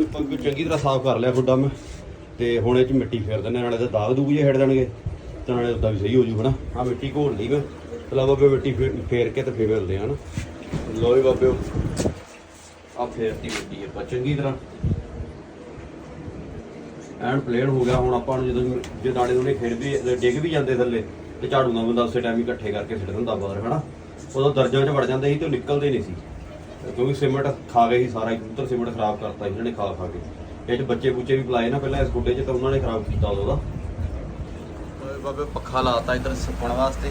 ਪੱਗ ਚੰਗੀ ਤਰ੍ਹਾਂ ਸਾਫ਼ ਕਰ ਲਿਆ ਖੁੱਡਾ ਮੈਂ। ਤੇ ਹੁਣ ਇਹ ਚ ਮਿੱਟੀ ਫੇਰ ਦਿੰਦੇ ਨਾਲੇ ਤਾਂ ਦਾਗ ਦੂਗ ਜੇ ਹਟ ਜਾਣਗੇ। ਤੇ ਨਾਲੇ ਉਦਾਂ ਵੀ ਸਹੀ ਹੋ ਜੂ ਹਨਾ। ਆ ਮਿੱਟੀ ਘੋਲ ਲਈ ਮੈਂ। ਚਲਾ ਬਾਬੇ ਮਿੱਟੀ ਫੇ- ਫੇਰ ਕੇ ਤੇ ਫੇਰ ਮਿਲਦੇ ਆ ਹਨਾ। ਲੋਏ ਬਾਬੇ ਆ ਫੇਰਤੀ ਮਿੱਟੀ ਆਪਾਂ ਚੰਗੀ ਤਰ੍ਹਾਂ। ਐਨ ਪਲੇਨ ਹੋ ਗਿਆ, ਹੁਣ ਆਪਾਂ ਨੂੰ ਜਦੋਂ ਜੇ ਦਾਣੇ ਦੋਨੇ ਫਿਰ ਵੀ ਡਿੱਗ ਵੀ ਜਾਂਦੇ ਥੱਲੇ, ਤੇ ਝਾੜੂ ਨਾਲ ਬੰਦਾ ਉਸੇ ਟਾਈਮ ਹੀ ਇਕੱਠੇ ਕਰਕੇ ਸਿੱਟ ਦਿੰਦਾ ਬਾਹਰ, ਹਨਾ? ਉਦੋਂ ਦਰਜਾਂ 'ਚ ਵੜ ਜਾਂਦੇ ਸੀ ਤੇ ਨਿਕਲਦੇ ਨਹੀਂ ਸੀ। ਕਿਉਂਕਿ ਸੀਮੈਂਟ ਖਾ ਗਏ ਸੀ ਸਾਰਾ ਕਬੂਤਰ ਸੀਮੈਂਟ ਖਰਾਬ ਕਰਤਾ ਸੀ ਇਹਨਾਂ ਨੇ ਖਾ ਖਾ ਕੇ। ਇਹ 'ਚ ਬੱਚੇ ਬੁੱਚੇ ਵੀ ਬੁਲਾਏ ਨਾ ਪਹਿਲਾਂ ਇਸ ਗੁੱਡੇ 'ਚ, ਤਾਂ ਉਹਨਾਂ ਨੇ ਖਰਾਬ ਕੀਤਾ ਉਦੋਂ ਦਾ। ਬਾਬੇ, ਪੱਖਾ ਲਾਤਾ ਇਧਰ ਸੁੱਕਣ ਵਾਸਤੇ,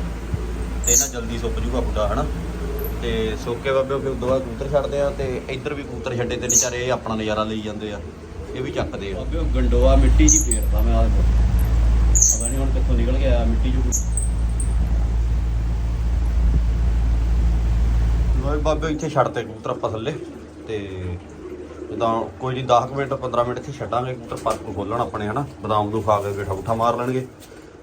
ਤੇ ਨਾ ਜਲਦੀ ਸੁੱਕ ਜੂਗਾ ਗੁੱਡਾ, ਹਨਾ? ਤੇ ਸੁੱਕੇ ਬਾਬੇ ਫਿਰ ਉਦੋਂ ਬਾਅਦ ਕਬੂਤਰ ਛੱਡਦੇ ਆ ਤੇ ਇੱਧਰ ਵੀ ਕਬੂਤਰ ਛੱਡੇ ਤੇ ਵਿਚਾਰੇ ਇਹ ਆਪਣਾ ਨਜ਼ਾਰਾ ਲਈ ਜਾਂਦੇ ਆ ਇਹ ਵੀ ਚੱਕਦੇ ਆ। ਬਾਬੇ ਉਹ ਗੰਡੋਆ ਮਿੱਟੀ ਜੀ ਫੇਰਦਾ ਮੈਂ ਆਹ ਪਤਾ ਨਹੀਂ ਹੁਣ ਕਿੱਥੋਂ ਨਿਕਲ ਗਿਆ ਮਿੱਟੀ ਜੂ। ਲੋਏ ਬਾਬੇ ਇੱਥੇ ਛੱਡਤੇ ਕਬੂਤਰ ਆਪਾਂ ਥੱਲੇ ਤੇ ਜਿੱਦਾਂ ਕੋਈ ਨਹੀਂ 10 ਕੁ ਮਿੰਟ 15 ਮਿੰਟ ਇੱਥੇ ਛੱਡਾਂਗੇ ਕਬੂਤਰ ਪਰ ਨੂੰ ਖੋਲਣ ਆਪਣੇ ਹਨਾ ਬਦਾਮ ਨੂੰ ਖਾ ਕੇ ਗੇਠਾ ਉਠਾ ਮਾਰ ਲੈਣਗੇ।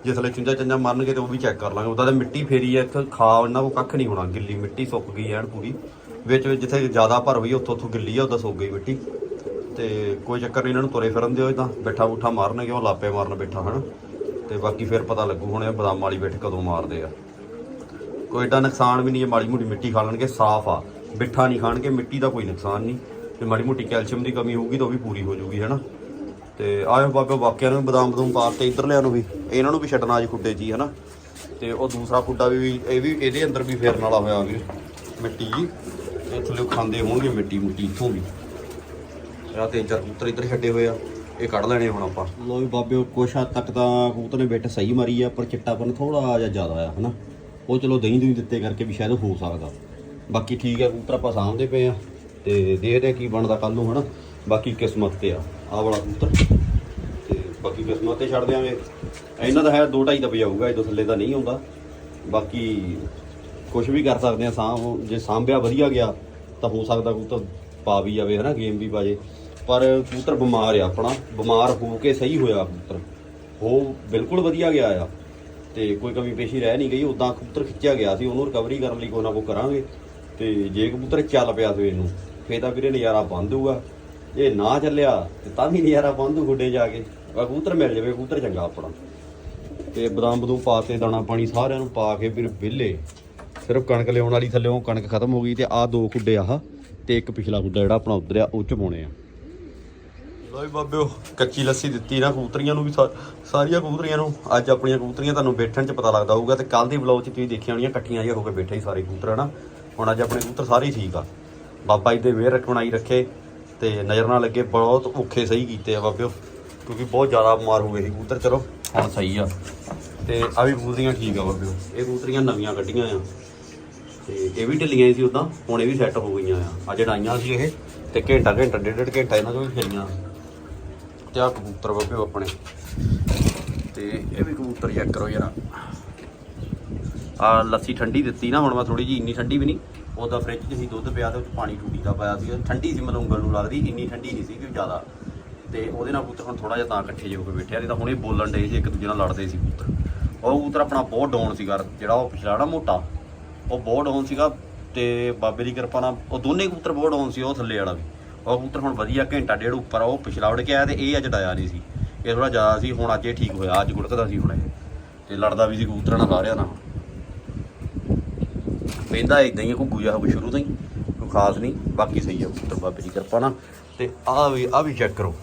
ਜੇ ਥੱਲੇ ਚੁੰਝਾ ਚੰਜਾ ਮਾਰਨਗੇ ਤੇ ਉਹ ਵੀ ਚੈੱਕ ਕਰ ਲਾਂਗੇ। ਉਹਦਾ ਤਾਂ ਮਿੱਟੀ ਫੇਰੀ ਐ ਇੱਥੇ ਖਾ ਇਹਨਾਂ ਕੋ ਕੱਖ ਨਹੀਂ ਹੋਣਾ। ਗਿੱਲੀ ਮਿੱਟੀ ਸੁੱਕ ਗਈ ਐਨ ਪੂਰੀ। ਵਿੱਚ ਵਿੱਚ ਜਿੱਥੇ ਜ਼ਿਆਦਾ ਭਰ ਹੋਈ, ਉੱਥੋਂ ਉੱਥੋਂ ਗਿੱਲੀ ਆ ਉਹਦਾ ਸੁੱਕ ਗਈ ਮਿੱਟੀ। ਤੇ ਕੋਈ ਚੱਕਰ ਨਹੀਂ, ਇਹਨਾਂ ਨੂੰ ਤੁਰੇ ਫਿਰਨ ਦਿਓ ਇਦਾਂ ਬੈਠਾ ਬੂਠਾ ਮਾਰਨਗੇ, ਉਹ ਲਾਪੇ ਮਾਰਨ ਬੈਠਾ, ਹਨਾ? ਤੇ ਬਾਕੀ ਫਿਰ ਪਤਾ ਲੱਗੂ ਹੁਣ ਇਹ ਬਦਾਮ ਵਾਲੀ ਬੈਠ ਕਦੋਂ ਮਾਰਦੇ ਆ। ਕੋਈ ਏਡਾ ਨੁਕਸਾਨ ਵੀ ਨਹੀਂ ਹੈ ਮਾੜੀ ਮੋਟੀ ਮਿੱਟੀ ਖਾ ਲੈਣਗੇ, ਸਾਫ਼ ਆ। ਮਿੱਠਾ ਨਹੀਂ ਖਾਣਗੇ, ਮਿੱਟੀ ਦਾ ਕੋਈ ਨੁਕਸਾਨ ਨਹੀਂ। ਤੇ ਮਾੜੀ ਮੋਟੀ ਕੈਲਸ਼ੀਅਮ ਦੀ ਕਮੀ ਹੋਊਗੀ ਤਾਂ ਉਹ ਵੀ ਪੂਰੀ ਹੋ ਜਾਊਗੀ, ਹੈਨਾ? ਤੇ ਆਏ ਬਾਬੇ ਬਾਕੀਆਂ ਨੂੰ ਵੀ ਬਦਾਮ ਬਦੂਮ ਪਾ ਤੇ ਇਧਰਲਿਆਂ ਨੂੰ ਵੀ। ਇਹਨਾਂ ਨੂੰ ਵੀ ਛੱਡਣਾ ਅੱਜ ਖੁੱਡੇ 'ਚ ਹੀ, ਹੈਨਾ? ਤੇ ਉਹ ਦੂਸਰਾ ਖੁੱਡਾ ਵੀ ਇਹ ਵੀ, ਇਹਦੇ ਅੰਦਰ ਵੀ ਫੇਰਨ ਵਾਲਾ ਹੋਇਆ ਵੀ, ਮਿੱਟੀ ਜੀ। ਤੇ ਥੱਲੇ ਖਾਂਦੇ ਹੋਣਗੇ ਮਿੱਟੀ ਮੁੱਟੀ, ਇੱਥੋਂ ਵੀ। ਆ ਤਿੰਨ ਚਾਰ ਕਬੂਤਰ ਇੱਧਰ ਛੱਡੇ ਹੋਏ ਆ, ਇਹ ਕੱਢ ਲੈਣੇ ਹੁਣ ਆਪਾਂ। ਲੋ ਵੀ ਬਾਬੇ ਕੁਛ ਹੱਦ ਤੱਕ ਤਾਂ ਕਬੂਤਰ ਨੇ ਬਿੱਟ ਸਹੀ ਮਾਰੀ ਆ, ਪਰ ਚਿੱਟਾਪਨ ਥੋੜਾ ਜਿਹਾ ਜ਼ਿਆਦਾ ਆ, ਹਨਾ? ਉਹ ਚਲੋ ਦਹੀਂ ਦੂਹੀਂ ਦਿੱਤੇ ਕਰਕੇ ਵੀ ਸ਼ਾਇਦ ਹੋ ਸਕਦਾ। ਬਾਕੀ ਠੀਕ ਆ, ਕਬੂਤਰ ਆਪਾਂ ਸਾਂਭਦੇ ਪਏ ਆ ਤੇ ਦੇਖਦੇ ਆ ਕੀ ਬਣਦਾ ਕੱਲ ਨੂੰ, ਹਨਾ? ਬਾਕੀ ਕਿਸਮਤ ਤੇ ਆ। ਆਹ ਵਾਲਾ ਕਬੂਤਰ। ਤੇ ਬਾਕੀ ਕਿਸਮਤ ਤੇ ਛੱਡ ਦਿਆਂਗੇ ਇਹਨਾਂ ਦਾ ਹੈ 2.5 ਦਾ ਵਜਾਊਗਾ ਇਹ ਤੋਂ ਥੱਲੇ ਤਾਂ ਨਹੀਂ ਆਉਂਦਾ। ਬਾਕੀ ਕੁਝ ਵੀ ਕਰ ਸਕਦੇ ਆ, ਸਾਂਭ, ਜੇ ਸਾਂਭਿਆ ਵਧੀਆ ਗਿਆ, ਤਾਂ ਹੋ ਸਕਦਾ ਕਬੂਤਰ ਪਾ ਵੀ ਜਾਵੇ, ਹਨਾ ਗੇਮ ਵੀ ਬਾਜੇ ਪਰ ਕਬੂਤਰ ਬਿਮਾਰ ਆ ਆਪਣਾ, ਬਿਮਾਰ ਹੋ ਕੇ ਸਹੀ ਹੋਇਆ ਕਬੂਤਰ। ਹੋ ਬਿਲਕੁਲ ਵਧੀਆ ਗਿਆ ਆ। ਤੇ ਕੋਈ ਕਮੀ ਪੇਸ਼ੀ ਰਹਿ ਨਹੀਂ ਗਈ ਉਦਾਂ ਕਬੂਤਰ ਖਿੱਚਿਆ ਗਿਆ ਸੀ, ਉਹਨੂੰ ਰਿਕਵਰੀ ਕਰਨ ਲਈ ਕੋਈ ਨਾ ਕੋਈ ਕਰਾਂਗੇ। ਤੇ ਜੇ ਕਬੂਤਰ ਚੱਲ ਪਿਆ ਸਵੇਰ ਨੂੰ ਫੇਰ ਤਾਂ ਵੀਰੇ ਨਜ਼ਾਰਾ ਬੰਦ ਹੋਊਗਾ। ਜੇ ਨਾ ਚੱਲਿਆ ਤੇ ਤਾਂ ਵੀ ਨਜ਼ਾਰਾ ਬੰਦ ਹੋ ਗੁੱਡੇ ਜਾ ਕੇ। ਆ ਕਬੂਤਰ ਮਿਲ ਜਾਵੇ, ਕਬੂਤਰ ਚੰਗਾ ਆਪਣਾ। ਤੇ ਬਦਾਮ ਬਦੂਮ ਪਾਤੇ ਦਾਣਾ ਪਾਣੀ ਸਾਰਿਆਂ ਨੂੰ ਪਾ ਕੇ ਫਿਰ ਵਿਹਲੇ। ਸਿਰਫ ਕਣਕ ਲਿਆਉਣ ਵਾਲੀ ਥੱਲੇੋਂ ਕਣਕ ਖਤਮ ਹੋ ਗਈ ਤੇ ਆਹ ਦੋ ਖੁੱਡੇ ਆਹ ਤੇ ਇੱਕ ਪਿਛਲਾ ਖੁੱਡਾ ਜਿਹੜਾ ਆਪਣਾ ਉਧਰ ਆ, ਉਹ ਚ ਪਾਉਣੇ ਆ ਲੋਈ ਬਾਬਿਓ, ਕੱਚੀ ਲੱਸੀ ਦਿੱਤੀ ਨਾ ਕਬੂਤਰੀਆਂ ਨੂੰ ਵੀ ਸਾਰੀਆਂ ਕਬੂਤਰੀਆਂ ਨੂੰ। ਅੱਜ ਆਪਣੀਆਂ ਕਬੂਤਰੀਆਂ ਤੁਹਾਨੂੰ ਬੈਠਣ 'ਚ ਪਤਾ ਲੱਗਦਾ ਹੋਊਗਾ ਤੇ ਕੱਲ ਦੀ ਵਲੌਗ 'ਚ ਤੁਸੀਂ ਦੇਖੀਆਂ ਹੋਣੀਆਂ, ਇਕੱਠੀਆਂ ਜਿਹਾ ਹੋ ਕੇ ਬੈਠੇ ਹੀ ਸਾਰੇ ਕਬੂਤਰ, ਹਨਾ? ਹੁਣ ਅੱਜ ਆਪਣੇ ਕਬੂਤਰ ਸਾਰੇ ਹੀ ਠੀਕ ਆ। ਬਾਬਾ ਜੀ ਦੇ ਵੇਰ ਰੱਖਣਾਈ ਰੱਖੇ। ਤੇ ਨਜ਼ਰ ਨਾ ਲੱਗੇ ਬਹੁਤ ਔਖੇ ਸਹੀ ਕੀਤੇ ਆ ਬਾਬਿਓ ਕਿਉਂਕਿ ਬਹੁਤ ਜ਼ਿਆਦਾ ਬਿਮਾਰ ਹੋ ਗਏ ਸੀ ਕਬੂਤਰ ਚਲੋ। ਹੁਣ ਸਹੀ ਆ। ਤੇ ਆ ਵੀ ਕਬੂਤਰੀਆਂ ਠੀਕ ਆ ਬਾਬਿਓ ਇਹ ਕਬੂਤਰੀਆਂ ਨਵੀਆਂ ਕੱਢੀਆਂ ਆ। ਤੇ ਇਹ ਵੀ ਢਿੱਲੀਆਂ ਸੀ ਉਦਾਂ ਹੁਣ ਇਹ ਵੀ ਸੈੱਟ ਹੋ ਗਈਆਂ ਆ। ਆ ਜੜਾਈਆਂ ਸੀ ਇਹ ਤੇ ਘੰਟਾ ਘੰਟਾ ਡੇਢ ਡੇਢ ਘੰਟਾ ਇਹਨਾਂ ਤੋਂ ਵੀ ਖਈਆਂ ਤੇ ਆ ਕਬੂਤਰ ਬੱਬੇ ਆਪਣੇ। ਤੇ ਇਹ ਵੀ ਕਬੂਤਰ ਚੈੱਕ ਕਰੋ ਯਾਰ। ਆ ਲੱਸੀ ਠੰਡੀ ਦਿੱਤੀ ਨਾ ਹੁਣ ਮੈਂ ਥੋੜੀ ਜੀ ਇੰਨੀ ਠੰਡੀ ਵੀ ਨਹੀਂ। ਉਹਦਾ ਫ੍ਰਿਜ 'ਚ ਸੀ ਦੁੱਧ ਪਿਆ ਤੇ ਉਹ 'ਚ ਪਾਣੀ ਟੂਟੀ ਦਾ ਪਾਇਆ ਸੀ। ਉਹ ਠੰਡੀ ਸੀ ਮਤਲਬ ਉਂਗਲ ਨੂੰ ਲੱਗਦੀ ਇੰਨੀ ਠੰਡੀ ਨਹੀਂ ਸੀ ਕਿ ਜ਼ਿਆਦਾ। ਤੇ ਉਹਦੇ ਨਾਲ ਪੁੱਤਰ ਹੁਣ ਥੋੜਾ ਜਿਹਾ ਤਾਂ ਇਕੱਠੇ ਜਿਹੇ ਹੋ ਕੇ ਬੈਠਿਆ ਨਹੀਂ ਤਾਂ ਹੁਣੇ ਬੋਲਣ ਡੇ ਸੀ ਇੱਕ ਦੂਜੇ ਨਾਲ ਲੜਦੇ ਸੀ ਕਬੂਤਰ ਉਹ ਕਬੂਤਰ ਆਪਣਾ ਬਹੁਤ ਡਾਊਨ ਸੀਗਾ ਜਿਹੜਾ ਉਹ ਪਿਛਲਾ ਨਾ ਮੋਟਾ ਉਹ ਬਹੁਤ ਡਾਊਨ ਸੀਗਾ ਤੇ ਬਾਬੇ ਦੀ ਕਿਰਪਾ ਨਾਲ ਉਹ ਦੋਨੇ ਕਬੂਤਰ ਬਹੁਤ ਡਾਊਨ ਸੀ ਉਹ ਥੱਲੇ ਵਾਲਾ ਵੀ। ਉਹ ਕਬੂਤਰ ਹੁਣ ਵਧੀਆ ਘੰਟਾ ਡੇਢ ਉੱਪਰ ਆ, ਉਹ ਪਿਛਲਾ ਉੜ ਕੇ ਆਇਆ ਤੇ ਇਹ ਅੱਜ ਡਾਇਆ ਨਹੀਂ ਸੀ। ਇਹ ਥੋੜਾ ਜ਼ਿਆਦਾ ਸੀ ਹੁਣ ਅੱਜ ਇਹ ਠੀਕ ਹੋਇਆ ਅੱਜ ਗੁੜਕਦਾ ਸੀ ਹੁਣ ਇਹ। ਤੇ ਲੜਦਾ ਵੀ ਸੀ ਕਬੂਤਰਾਂ ਨਾਲ ਸਾਰਿਆਂ ਨਾਲ। ਪੈਂਦਾ ਇਦਾਂ ਹੀ ਆ ਘੁੱਗੂ ਜਿਹਾ ਸ਼ੁਰੂ ਤੋਂ ਹੀ, ਕੋਈ ਖਾਸ ਨਹੀਂ, ਬਾਕੀ ਸਹੀ ਆ ਪੁੱਤਰ ਬਾਬੇ ਦੀ ਕਿਰਪਾ ਨਾਲ। ਤੇ ਆ ਵੀ ਆ ਵੀ ਚੈੱਕ ਕਰੋ।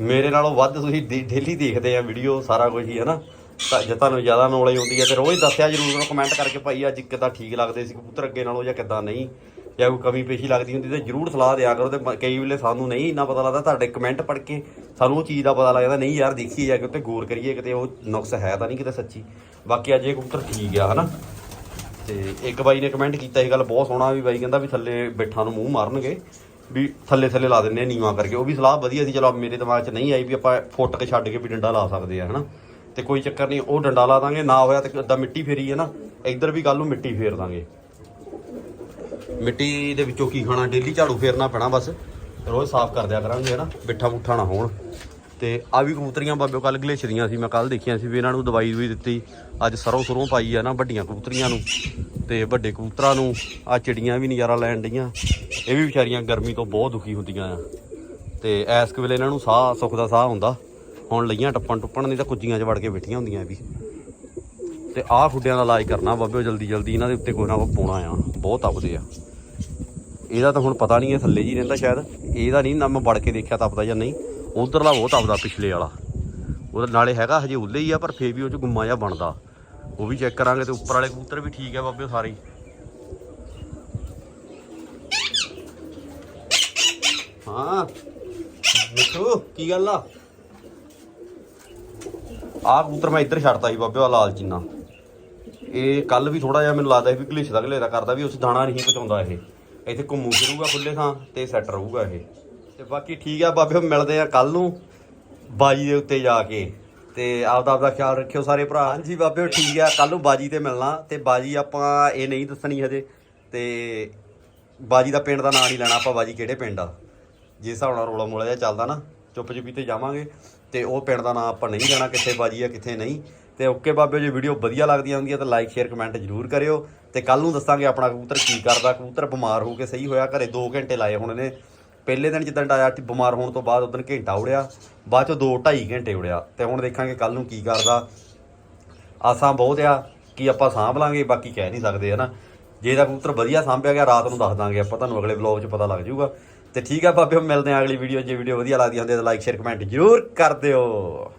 ਮੇਰੇ ਨਾਲੋਂ ਵੱਧ ਤੁਸੀਂ ਡੇਲੀ ਦੇਖਦੇ ਆ ਵੀਡੀਓ ਸਾਰਾ ਕੁਝ ਹੀ ਹੈ ਨਾ ਤਾਂ ਜੇ ਤੁਹਾਨੂੰ ਜ਼ਿਆਦਾ ਨੌਲੇਜ ਹੁੰਦੀ ਹੈ ਤੇ ਰੋਜ਼ ਦੱਸਿਆ ਜਰੂਰ ਕਮੈਂਟ ਕਰਕੇ ਭਾਈ, ਅੱਜ ਕਿੱਦਾਂ ਠੀਕ ਲੱਗਦੇ ਸੀ, ਕਬੂਤਰ ਅੱਗੇ ਨਾਲੋਂ ਜਾਂ ਕਿੱਦਾਂ ਨਹੀਂ। ਜਾਂ ਕੋਈ ਕਮੀ ਪੇਸ਼ੀ ਲੱਗਦੀ ਹੁੰਦੀ ਤਾਂ ਜਰੂਰ ਸਲਾਹ ਦਿਆ ਕਰੋ ਤੇ ਕਈ ਵੇਲੇ ਸਾਨੂੰ ਨਹੀਂ ਇੰਨਾ ਪਤਾ ਲੱਗਦਾ, ਤੁਹਾਡੇ ਕਮੈਂਟ ਪੜ੍ਹ ਕੇ ਸਾਨੂੰ ਉਹ ਚੀਜ਼ ਦਾ ਪਤਾ ਲੱਗਦਾ, ਨਹੀਂ ਯਾਰ ਦੇਖੀਏ ਜਾ ਕੇ ਉੱਤੇ ਗੌਰ ਕਰੀਏ ਕਿਤੇ ਉਹ ਨੁਕਸ ਹੈ ਤਾਂ ਨਹੀਂ ਕਿਤੇ ਸੱਚੀ। ਬਾਕੀ ਅੱਜ ਇਹ ਕਬੂਤਰ ਠੀਕ ਆ, ਹਨਾ? ਤੇ ਇੱਕ ਬਾਈ ਨੇ ਕਮੈਂਟ ਕੀਤਾ ਇਹ ਗੱਲ ਬਹੁਤ ਸੋਹਣਾ ਵੀ ਬਾਈ ਕਹਿੰਦਾ ਵੀ ਥੱਲੇ ਬੈਠਾਂ ਨੂੰ ਮੂੰਹ ਮਾਰਨਗੇ, ਵੀ ਥੱਲੇ ਥੱਲੇ ਲਾ ਦਿੰਨੇ ਆ ਨੀਵਾਂ ਕਰਕੇ। ਉਹ ਵੀ ਸਲਾਹ ਵਧੀਆ ਸੀ, ਚਲੋ ਮੇਰੇ ਦਿਮਾਗ 'ਚ ਨਹੀਂ ਆਈ ਵੀ ਆਪਾਂ ਫੁੱਟ ਕੇ ਛੱਡ ਕੇ ਵੀ ਡੰਡਾ ਲਾ ਸਕਦੇ ਆ, ਹਨਾ? ਤੇ ਕੋਈ ਚੱਕਰ ਨਹੀਂ, ਉਹ ਡੰਡਾ ਲਾ ਦਾਂਗੇ, ਨਾ ਹੋਇਆ ਤੇ ਅੱਧਾ ਮਿੱਟੀ ਫੇਰੀ ਹੈ ਨਾ, ਇੱਧਰ ਵੀ ਕੱਲ ਨੂੰ ਮਿੱਟੀ ਫੇਰ ਦਾਂਗੇ। ਮਿੱਟੀ ਦੇ ਵਿੱਚੋਂ ਕੀ ਖਾਣਾ, ਡੇਲੀ ਝਾੜੂ ਫੇਰਨਾ ਪੈਣਾ ਬਸ। ਰੋਜ਼ ਸਾਫ਼ ਕਰ ਦਿਆ ਕਰਾਂਗੇ, ਹਨਾ। ਬਿੱਠਾ ਬੁੱਠਾ ਨਾ ਹੋਣ। ਤੇ ਆ ਵੀ ਕਬੂਤਰੀਆਂ ਬਾਬਿਓ ਕੱਲ ਗਲੇਸ਼ਰੀਆਂ ਸੀ, ਮੈਂ ਕੱਲ ਦੇਖੀਆਂ ਸੀ ਵੀ ਇਹਨਾਂ ਨੂੰ ਦਵਾਈ ਦੂਈ ਦਿੱਤੀ। ਅੱਜ ਸਰੋਂ ਸਰੋਂ ਪਾਈ ਆ ਨਾ ਵੱਡੀਆਂ ਕਬੂਤਰੀਆਂ ਨੂੰ ਤੇ ਵੱਡੇ ਕਬੂਤਰਾਂ ਨੂੰ। ਆ ਚਿੜੀਆਂ ਵੀ ਨਜ਼ਾਰਾ ਲੈਣ ਡੀਆਂ ਇਹ ਵੀ ਵਿਚਾਰੀਆਂ ਗਰਮੀ ਤੋਂ ਬਹੁਤ ਦੁਖੀ ਹੁੰਦੀਆਂ ਆ। ਤੇ ਐਸ ਵੇਲੇ ਇਹਨਾਂ ਨੂੰ ਸਾਹ, ਸੁੱਖ ਦਾ ਸਾਹ ਹੁੰਦਾ। ਹੁਣ ਲਈਆਂ ਟੱਪਣ ਟੁੱਪਣ, ਨਹੀਂ ਤਾਂ ਕੁੱਜੀਆਂ 'ਚ ਵੜ ਕੇ ਬੈਠੀਆਂ ਹੁੰਦੀਆਂ ਇਹ ਵੀ। ਤੇ ਆਹ ਖੁੱਡਿਆਂ ਦਾ ਇਲਾਜ ਕਰਨਾ ਬਾਬਿਓ ਜਲਦੀ ਜਲਦੀ ਇਹਨਾਂ ਦੇ ਉੱਤੇ ਕੋਈ ਨਾ ਕੋਈ ਪਾਉਣਾ ਆ। ਬਹੁਤ ਤਪਦੇ ਆ। ਇਹਦਾ ਤਾਂ ਹੁਣ ਪਤਾ ਨਹੀਂ ਇਹ ਥੱਲੇ ਜੀ ਰਹਿੰਦਾ ਸ਼ਾਇਦ। ਇਹਦਾ ਨਹੀਂ ਨਾ ਮੈਂ ਵੜ ਕੇ ਦੇਖਿਆ ਤਪਦਾ ਜਾਂ ਨਹੀਂ। ਉਧਰਲਾ ਬਹੁਤ ਤਪਦਾ ਪਿਛਲੇ ਵਾਲਾ। ਉਹਦਾ ਨਾਲੇ ਹੈਗਾ ਹਜੇ ਉੱਲੇ ਹੀ ਆ, ਪਰ ਫੇਰ ਵੀ ਉਹ ਚ ਗੁੰਮਾ ਜਿਹਾ ਬਣਦਾ। ਉਹ ਵੀ ਚੈੱਕ ਕਰਾਂਗੇ ਤੇ ਉੱਪਰ ਵਾਲੇ ਕਬੂਤਰ ਵੀ ਠੀਕ ਆ ਬਾਬੇ ਸਾਰੇ ਹਾਂ। ਮਿੱਠੂ, ਕੀ ਗੱਲ ਆ? ਆਹ ਕਬੂਤਰ ਮੈਂ ਇੱਧਰ ਛੱਡਤਾ ਸੀ ਬਾਬੇ, ਆਹ ਲਾਲ ਚੀਨਾ। ਇਹ ਕੱਲ ਵੀ ਥੋੜਾ ਜਿਹਾ ਮੈਨੂੰ ਲੱਗਦਾ ਸੀ ਵੀ ਗਲਿਸ਼ ਦਾ ਗਲੇਰਾ ਕਰਦਾ ਵੀ ਉਸ ਦਾਣਾ ਨਹੀਂ ਪਹੁੰਚਾਉਂਦਾ ਇਹ। ਇੱਥੇ ਘੁੰਮੂ ਫਿਰੂਗਾ ਖੁੱਲੇ ਥਾਂ ਤੇ ਸੈੱਟ ਰਹੂਗਾ ਇਹ। ਤੇ ਬਾਕੀ ਠੀਕ ਆ ਬਾਬਿਓ ਮਿਲਦੇ ਆ ਕੱਲ ਨੂੰ ਬਾਜੀ ਦੇ ਉੱਤੇ ਜਾ ਕੇ। ਤੇ ਆਪਦਾ ਆਪਦਾ ਖਿਆਲ ਰੱਖਿਓ ਸਾਰੇ ਭਰਾ। ਹਾਂਜੀ ਬਾਬਿਓ ਠੀਕ ਆ ਕੱਲ ਨੂੰ ਬਾਜੀ ਤੇ ਮਿਲਣਾ। ਤੇ ਬਾਜੀ ਆਪਾਂ ਇਹ ਨਹੀਂ ਦੱਸਣੀ ਹਜੇ। ਤੇ ਬਾਜੀ ਦਾ ਪਿੰਡ ਦਾ ਨਾਂ ਨਹੀਂ ਲੈਣਾ, ਆਪਾਂ ਬਾਜੀ ਕਿਹੜੇ ਪਿੰਡ ਆ? ਜਿਸ ਹਿਸਾਬ ਨਾਲ ਰੋਲਾ ਮੋਲਾ ਜਿਹਾ ਚੱਲਦਾ ਨਾ। ਚੁੱਪ ਚੁਪੀ ਤੇ ਜਾਵਾਂਗੇ ਤੇ ਉਹ ਪਿੰਡ ਦਾ ਨਾਂ ਆਪਾਂ ਨਹੀਂ ਲੈਣਾ ਕਿੱਥੇ ਬਾਜੀ ਆ, ਕਿੱਥੇ ਨਹੀਂ। ਤੇ ਓਕੇ ਬਾਬੇ, ਜੇ ਵੀਡੀਓ ਵਧੀਆ ਲੱਗਦੀ ਹੁੰਦੀ ਹੈ ਤਾਂ ਲਾਈਕ ਸ਼ੇਅਰ ਕਮੈਂਟ ਜ਼ਰੂਰ ਕਰਿਓ। ਤੇ ਕੱਲ ਨੂੰ ਦੱਸਾਂਗੇ ਆਪਣਾ ਕਬੂਤਰ ਕੀ ਕਰਦਾ। ਕਬੂਤਰ ਬਿਮਾਰ ਹੋ ਕੇ ਸਹੀ ਹੋਇਆ, ਘਰੇ 2 ਘੰਟੇ ਲਾਏ ਹੁਣ ਨੇ। ਪਹਿਲੇ ਦਿਨ ਜਿੱਦਣ ਆਇਆ ਸੀ, ਬਿਮਾਰ ਹੋਣ ਤੋਂ ਬਾਅਦ ਉਦੋਂ ਘੰਟਾ ਉੜਿਆ। ਬਾਅਦ ਚੋਂ 2 2.5 ਘੰਟੇ ਉੜਿਆ। ਤੇ ਹੁਣ ਦੇਖਾਂਗੇ ਕੱਲ ਨੂੰ ਕੀ ਕਰਦਾ। ਆਸਾਂ ਬਹੁਤ ਆ, ਕਿ ਆਪਾਂ ਸਾਂਭ ਲਾਂਗੇ, ਬਾਕੀ ਕਹਿ ਨਹੀਂ ਸਕਦੇ ਹਨਾ। ਜੇ ਇਹਦਾ ਕਬੂਤਰ ਵਧੀਆ ਸਾਂਭਿਆ ਗਿਆ, ਰਾਤ ਨੂੰ ਦੱਸ ਦਾਂਗੇ ਆਪਾਂ, ਤੁਹਾਨੂੰ ਅਗਲੇ ਵਲੌਗ 'ਚ ਪਤਾ ਲੱਗ ਜਾਊਗਾ। ਤੇ ਠੀਕ ਆ ਬਾਬੇ ਮਿਲਦੇ ਆਂ ਅਗਲੀ ਵੀਡੀਓ ਜੇ ਵੀਡੀਓ ਵਧੀਆ ਲੱਗਦੀ ਹੁੰਦੀ ਹੈ ਤਾਂ ਲਾਈਕ ਸ਼ੇਅਰ ਕਮੈਂਟ ਜ਼ਰੂਰ ਕਰ ਦਿਓ।